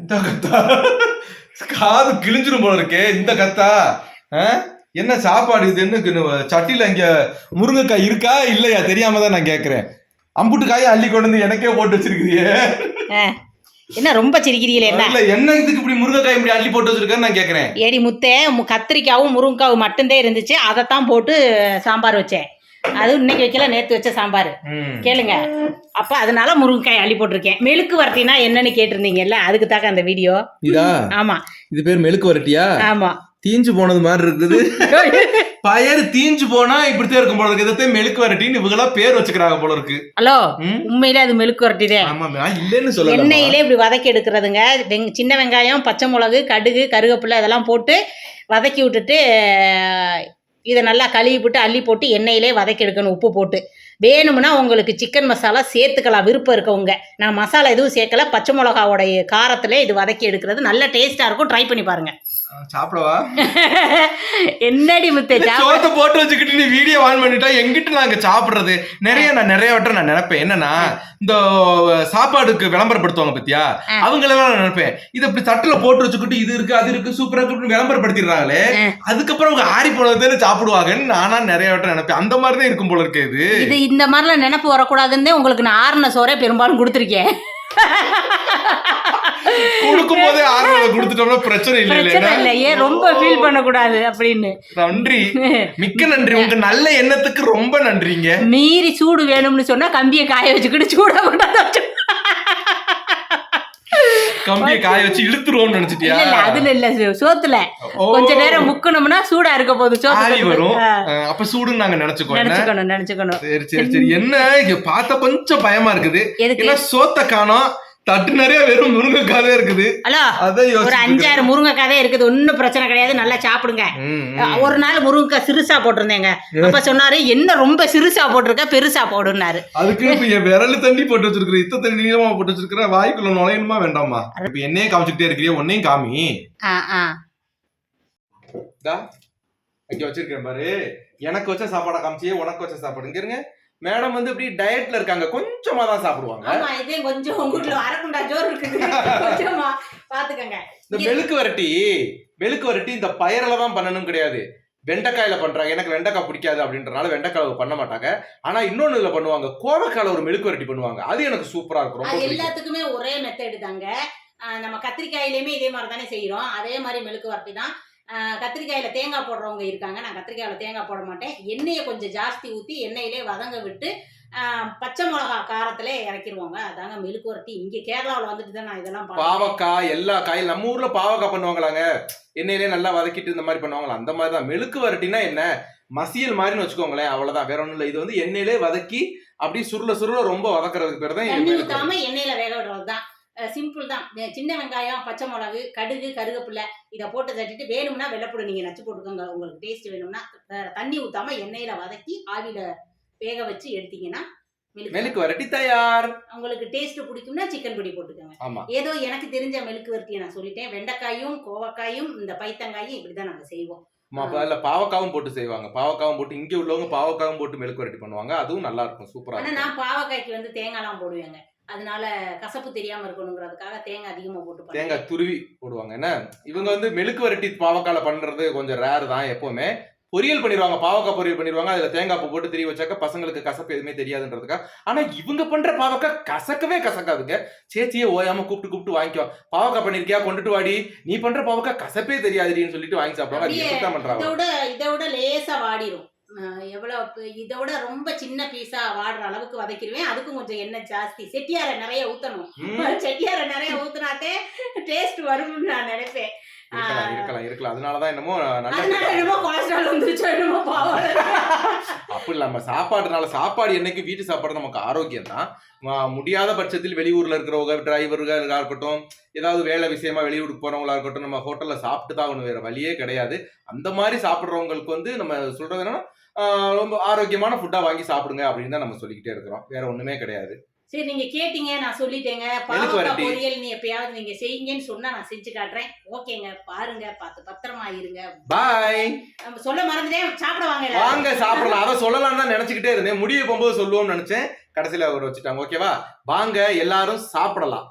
இந்த கத்தா. காது கிழிஞ்சிரும் போல இருக்கே இந்த கத்தா? என்ன சாப்பாடு இது? என்ன இது? சட்டியில இங்க முருங்கைக்காய் இருக்கா? இல்லையா? தெரியாம தான் நான் கேக்குறேன். அம்புட்டு காயை அள்ளி கொண்டு வந்து எனக்கே போட்டு வச்சிருக்கிறியே. என்ன ரொம்ப சிரிக்கிறீங்களே என்ன? இல்ல என்ன இதுக்கு இப்படி முருங்கைக்காய் இப்படி அள்ளி போட்டு வச்சிருக்கேன்னு நான் கேக்குறேன். ஏடி முத்தே கத்திரிக்காவும் முருங்கைக்காவும் மட்டும்தான் இருந்துச்சு. அதைத்தான் போட்டு சாம்பார் வச்சேன். அது இன்னைக்கு வைக்கல நேத்து வச்ச சாம்பார். கேளுங்க. அப்ப அதனால முருங்கைக்காய் அள்ளி போட்டிருக்கேன். மெழுக்கு வரட்டினா என்னன்னு கேட்டிருந்தீங்கல்ல அதுக்கு தாக்க அந்த வீடியோ. இதா? ஆமா. இது பேர் மெழுக்கு வரட்டியா ஆமா. தீஞ்சு போனது மாதிரி இருக்குது. பயறு தீஞ்சு போனா இப்படித்தான் இருக்கும் போல இருக்கு. இதைத்தான் மெழுக்கு வரட்டின்னு இவங்களா பேர் வச்சுக்கிறாங்க போல இருக்கு. ஹலோ? உண்மையிலே அது மெழுக்கு நான் இல்லைன்னு சொல்லல எண்ணெயிலே இப்படி வதக்கி எடுக்கிறதுங்க. சின்ன வெங்காயம் பச்சை மிளகு கடுகு கருவேப்பிலை இதெல்லாம் போட்டு வதக்கி விட்டுட்டு இதை நல்லா கழுவி போட்டு அள்ளி போட்டு எண்ணெயிலே வதக்கி எடுக்கணும் உப்பு போட்டு. வேணும்னா உங்களுக்கு சிக்கன் மசாலா சேர்த்துக்கலாம் விருப்பம் இருக்கவங்க. நான் மசாலா எதுவும் சேர்க்கல பச்சை மிளகாவோடைய காரத்தில் இது வதக்கி எடுக்கிறது. நல்ல டேஸ்ட்டாக இருக்கும். ட்ரை பண்ணி பாருங்க. சாப்பிடவா? என்னடி முத்தே சோத்தை போட்டு வச்சுக்கிட்டு நீ வீடியோ ஆன் பண்ணிட்டா எங்கிட்ட நாங்க சாப்பிடுறது? நிறைய நான் நிறைய வட்டம் நான் நினைப்பேன். என்னன்னா இந்த சாப்பாடுக்கு விளம்பரப்படுத்துவாங்க பத்தியா. அவங்களெல்லாம் நான் நினைப்பேன். இதை இப்படி தட்டுல போட்டு வச்சுக்கிட்டு இது இருக்கு அது இருக்கு சூப்பரா இருக்கு விளம்பரப்படுத்திடுறாங்களே. அதுக்கப்புறம் அவங்க ஆறி போனதுன்னு சாப்பிடுவாங்கன்னு நானா நிறைய வட்டம் நினைப்பேன். அந்த மாதிரி தான் இருக்கும் போல இருக்கு இது. இந்த மாதிரிலாம் நினப்பு வரக்கூடாதுன்னு உங்களுக்கு நான் ஆறுன சோறே பெரும்பாலும் கொடுத்துருக்கேன். கொடுக்கும் போதே ஆறுதலை கொடுத்துட்டோம்னா பிரச்சனை இல்லை பிரச்சனை இல்லையா? இல்லையே ரொம்ப ஃபீல் பண்ணக்கூடாது அப்படின்னு. நன்றி. மிக்க நன்றி. உங்க நல்ல எண்ணத்துக்கு ரொம்ப நன்றிங்க. மீறி சூடு வேணும்னு சொன்னா கம்பியை காய வச்சுக்கிட்டு சூட கொண்டாந்து கம்பியை காய வச்சு இழுத்துருவோம்னு நினைச்சிட்டியா? இல்ல இல்ல அதுல இல்ல சோத்துல. கொஞ்ச நேரம் முக்கணும்னா சூடா இருக்க போகுது ஆவி வரும். அப்ப சூடுன்னு நாங்க நினைச்சுக்கோ நினைச்சுக்கணும் நினைச்சுக்கணும். சரி சரி சரி. என்ன? இங்க பார்த்த கொஞ்சம் பயமா இருக்குது. ஏன்னா சோத்த காணோம். தட்டு நிறைய வெறும் முருங்கைக்காவே இருக்குது. ஒரு அஞ்சாறு முருங்கைக்காய் தான் இருக்குது. ஒன்னும் பிரச்சனை கிடையாது. நல்லா சாப்பிடுங்க. ஒரு நாள் முருங்கைக்காய் சிறுசா போட்டிருந்தேங்க. அப்ப சொன்னாரு என்ன ரொம்ப சிறுசா போட்டிருக்க? பெருசா போடுனாரு அதுக்கு என் விரல் தண்ணி போட்டு வச்சிருக்கிற இத்த தண்ணி நீளமா போட்டு வச்சிருக்கிற வாய்க்குள்ள நுழையணுமா வேண்டாமா? இப்ப என்னையும் காமிச்சுக்கிட்டே இருக்கிறிய உன்னையும் காமி. இங்க வச்சிருக்கேன் பாரு. எனக்கு வச்ச சாப்பாடை காமிச்சியே உனக்கு வச்ச சாப்பாடு. இங்க இருங்க. மேடம் வந்து இப்படி டயட்ல இருக்காங்க. கொஞ்சமா தான் சாப்பிடுவாங்க. ஆமா இதே கொஞ்சம் உங்க அரக்குண்டா ஜோர் இருக்குது. கொஞ்சமா பாத்துக்கங்க. இந்த மெழுக்கு வரட்டி மெழுக்கு வரட்டி இந்த பயரில தான் பண்ணணும் கிடையாது. வெண்டைக்காயில பண்றாங்க. எனக்கு வெண்டைக்காய் பிடிக்காது அப்படின்றனால வெண்டைக்காய் பண்ண மாட்டாங்க. ஆனா இன்னொன்னு இதுல பண்ணுவாங்க. கோவக்காயில ஒரு மெழுக்கு வரட்டி பண்ணுவாங்க. அது எனக்கு சூப்பரா இருக்கும். ரொம்ப எல்லாத்துக்குமே ஒரே மெத்தடு தாங்க. நம்ம கத்திரிக்காயிலையுமே இதே மாதிரி தானே செய்கிறோம் அதே மாதிரி மெழுக்கு வரட்டி தான் கத்திரிக்காயில தேங்காய் போடுறவங்க இருக்காங்க. நான் கத்திரிக்காயில தேங்காய் போட மாட்டேன். எண்ணெயை கொஞ்சம் ஜாஸ்தி ஊற்றி எண்ணெயிலே வதங்க விட்டு பச்சை மிளகா காரத்திலே இறக்கிடுவாங்க அதாங்க மெழுக்கு வரட்டி இங்கே கேரளாவில் வந்துட்டு தான் நான் இதெல்லாம். பாவக்காய் எல்லா காயும் நம்ம ஊர்ல பாவக்காய் பண்ணுவாங்களாங்க. எண்ணெயிலே நல்லா வதக்கிட்டு இந்த மாதிரி பண்ணுவாங்களா அந்த மாதிரி தான். மெழுக்கு வரட்டினா என்ன? மசியல் மாதிரின்னு வச்சுக்கோங்களேன். அவ்வளவுதான். வேற ஒண்ணும் இல்லை. இது வந்து எண்ணெயிலே வதக்கி அப்படியே சுருள சுருள ரொம்ப வதக்குறதுக்கு பேர் தான் தண்ணி எண்ணெயில வேக விடுறது தான் சிம்பிள் தான். சின்ன வெங்காயம் பச்சை மிளகு கடுகு கருவேப்பிலை இதை போட்டு தட்டிட்டு வேணும்னா வெள்ளைப்பூடு நீங்க நச்சு போட்டுக்கோங்க. உங்களுக்கு டேஸ்ட் வேணும்னா தண்ணி ஊத்தாம எண்ணெயில வதக்கி ஆவியில வேக வச்சு எடுத்தீங்கன்னா மெழுக்கு வரட்டி தயார் உங்களுக்கு டேஸ்ட் பிடிக்கும்னா சிக்கன் பொடி போட்டுக்கோங்க. ஆமா. ஏதோ எனக்கு தெரிஞ்ச மெழுக்கு வர்த்தியை நான் சொல்லிட்டேன். வெண்டைக்காயும் கோவக்காயும் இந்த பைத்தங்காயும் இப்படிதான் நாங்க செய்வோம். ஆமா, அப்ப அதுல பாவக்காவும் போட்டு செய்வாங்க. பாவக்காவும் போட்டு இங்க உள்ளவங்க பாவக்காவும் போட்டு மெழுக்கு வரட்டி பண்ணுவாங்க. அதுவும் நல்லா இருக்கும் சூப்பரா ஆனா இருக்கும். நான் பாவக்காய்க்கு வந்து தேங்காய்லாம் போடுவேங்க. அதனால கசப்பு தெரியாம இருக்கணுங்கிறதுக்காக தேங்காய் அதிகமா போட்டு. தேங்காய் துருவி போடுவாங்க. என்ன? இவங்க வந்து மெழுக்கு வரட்டி பாவக்கால பண்றது கொஞ்சம் ரேர் தான் எப்பவுமே. பொரியல் பண்ணிடுவாங்க. பாவக்காய் பொரியல் பண்ணிடுவாங்க. அதுல தேங்காய் பூ போட்டு திரி வச்சாக்க பசங்களுக்கு கசப்பு எதுவுமே தெரியாதுன்றதுக்கா ஆனா இவங்க பண்ற பாவக்காய் கசக்கவே கசக்காதுங்க. சேச்சியே ஓயாம கூப்பிட்டு கூப்பிட்டு வாங்கிக்குவா பாவக்காய் பண்ணிருக்கியா? கொண்டுட்டு வாடி. நீ பண்ற பாவக்காய் கசப்பே தெரியாதுடின்னு சொல்லிட்டு வாங்கி சாப்பிடுவாங்க. இதை விட இதை விட லேசா வாடிரும். அஹ் எவ்வளவு இப்ப இதை விட ரொம்ப சின்ன பீஸா வாடுற அளவுக்கு வதக்கிடுவேன். அதுக்கும் கொஞ்சம் எண்ணெய் ஜாஸ்தி. செட்டியாரை நிறைய ஊத்தணும். செட்டியாரை நிறைய ஊத்துனாத்தே டேஸ்ட் வரும்னு நான் நினைப்பேன். இருக்கலாம் இருக்கலாம் இருக்கலாம். அதனாலதான் என்னமோ என்னமோ கொலஸ்ட்ரால் வந்துருச்சோ என்னமோ அப்படி இல்லாம சாப்பாடுனால சாப்பாடு என்னைக்கு வீட்டு சாப்பாடு நமக்கு ஆரோக்கியம் தான் முடியாத பட்சத்தில் வெளியூர்ல இருக்கிறவங்க டிரைவர்களாக இருக்கட்டும் ஏதாவது வேலை விஷயமா வெளியூருக்கு போறவங்களா இருக்கட்டும் நம்ம ஹோட்டல்ல சாப்பிட்டு தான் ஆகணும் வேற வழியே கிடையாது. அந்த மாதிரி சாப்பிடுறவங்களுக்கு வந்து நம்ம சொல்றது என்னன்னா ரொம்ப ஆரோக்கியமான ஃபுட்டா வாங்கி சாப்பிடுங்க அப்படின்னு தான் நம்ம சொல்லிக்கிட்டே இருக்கிறோம். வேற ஒண்ணுமே கிடையாது. சரி நீங்க கேட்டீங்க நான் சொல்லிட்டேங்க. பாவக்காய்? பொரியல் நீ எப்பயாவது நீங்க செய்யுங்கன்னு சொன்னா நான் செஞ்சு காட்டுறேன். ஓகேங்க பாருங்க பார்த்து பத்திரமா இருங்க. பாய் நம்ம சொல்ல மறந்துட்டேன் சாப்பிட வாங்க. வாங்க சாப்பிடலாம். அதை சொல்லலாம் தான் நினைச்சுக்கிட்டே இருந்தேன். முடிய போகும்போது சொல்லுவோம்னு நினைச்சேன். கடைசியில அவர் வச்சுட்டாங்க. ஓகேவா? வாங்க எல்லாரும் சாப்பிடலாம்.